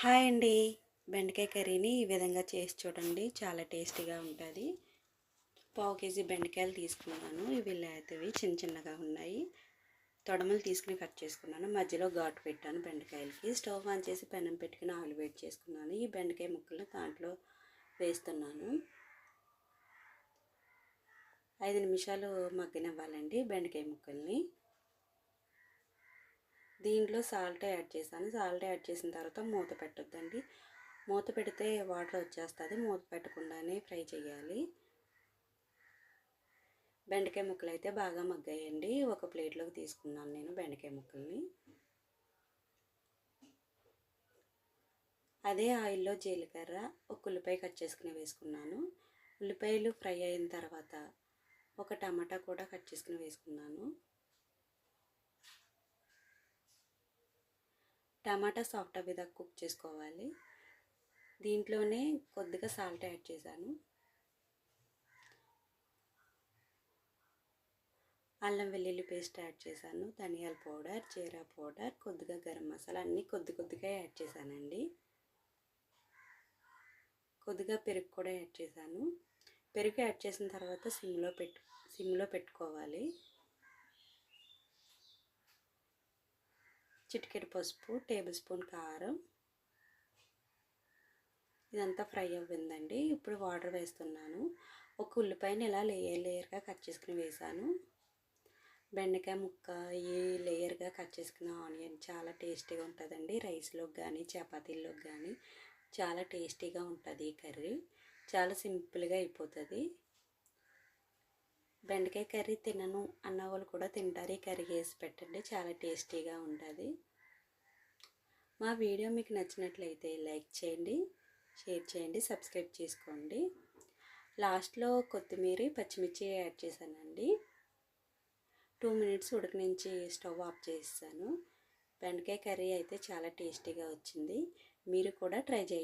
Hi అండి. బెండకాయ కర్రీని ఈ విధంగా చేసి చూడండి. చాలా టేస్టీగా ఉంటుంది. పావు కేజీ బెండకాయలు తీసుకున్నాను. ఇవి లేతవి చిన్న చిన్నగా ఉన్నాయి. తొడమలు తీసుకుని కట్ చేసుకున్నాను. మధ్యలో ఘాటు పెట్టాను బెండకాయలకి. స్టవ్ ఆన్ చేసి పెనం పెట్టుకుని ఆయిల్ వేడి చేసుకున్నాను. ఈ బెండకాయ ముక్కలు దాంట్లో వేస్తున్నాను. ఐదు నిమిషాలు మగ్గనివ్వాలండి బెండకాయ ముక్కల్ని. దీంట్లో సాల్ట్ యాడ్ చేశాను. సాల్ట్ యాడ్ చేసిన తర్వాత మూత పెట్టొద్దండి. మూత పెడితే వాటర్ వచ్చేస్తుంది. మూత పెట్టకుండానే ఫ్రై చేయాలి. బెండకాయ ముక్కలు అయితే బాగా మగ్గాయండి. ఒక ప్లేట్లోకి తీసుకున్నాను నేను బెండకాయ ముక్కల్ని. అదే ఆయిల్లో జీలకర్ర ఒక ఉల్లిపాయ కట్ చేసుకుని వేసుకున్నాను. ఉల్లిపాయలు ఫ్రై అయిన తర్వాత ఒక టమాటా కూడా కట్ చేసుకుని వేసుకున్నాను. టమాటా సాఫ్ట్ అవ్వేదాకా కుక్ చేసుకోవాలి. దీంట్లోనే కొద్దిగా సాల్ట్ యాడ్ చేశాను. అల్లం వెల్లుల్లి పేస్ట్ యాడ్ చేశాను. ధనియాల పౌడర్ జీరా పౌడర్ కొద్దిగా గరం మసాలా అన్నీ కొద్ది కొద్దిగా యాడ్ చేశానండి. కొద్దిగా పెరుగు కూడా యాడ్ చేశాను. పెరుగు యాడ్ చేసిన తర్వాత సిమ్లో పెట్టు సిమ్లో పెట్టుకోవాలి. చిటికెడు పసుపు టేబుల్ స్పూన్ కారం. ఇదంతా ఫ్రై అవ్విందండి. ఇప్పుడు వాటర్ వేస్తున్నాను. ఒక ఉల్లిపాయని ఇలా లేయర్ లేయర్గా కట్ చేసుకుని వేసాను బెండకాయ ముక్క ఈ లేయర్గా కట్ చేసుకున్న ఆనియన్ చాలా టేస్టీగా ఉంటుందండి. రైస్లోకి కానీ చపాతీల్లోకి కానీ చాలా టేస్టీగా ఉంటుంది ఈ కర్రీ. చాలా సింపుల్గా అయిపోతుంది. బెండకాయ కర్రీ తినను అన్న వాళ్ళు కూడా తింటారు. ఈ కర్రీ వేసి పెట్టండి. చాలా టేస్టీగా ఉంటుంది. మా వీడియో మీకు నచ్చినట్లయితే లైక్ చేయండి షేర్ చేయండి సబ్స్క్రైబ్ చేసుకోండి. లాస్ట్లో కొత్తిమీర పచ్చిమిర్చి యాడ్ చేశానండి. టూ మినిట్స్ ఉడకనించి స్టవ్ ఆఫ్ చేసాను బెండకాయ కర్రీ అయితే చాలా టేస్టీగా వచ్చింది. మీరు కూడా ట్రై చేయండి.